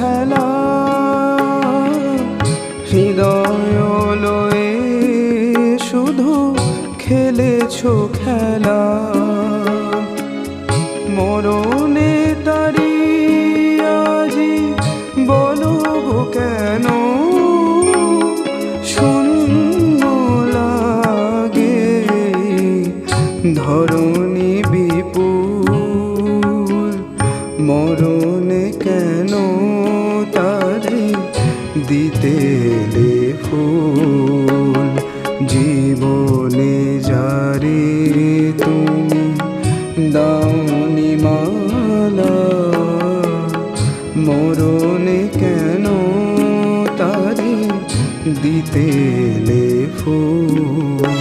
হেলা। হৃদয় শুধু খেলেছ খেলা। মরণে তারি আজি বলো কেন? শূন্য লাগে। ধরণী মরণে কেন তারে দিতে ফুল? জীবনে যারে তুমি দাওনি মালা, মরণে কেন তারে দিতে ফুল?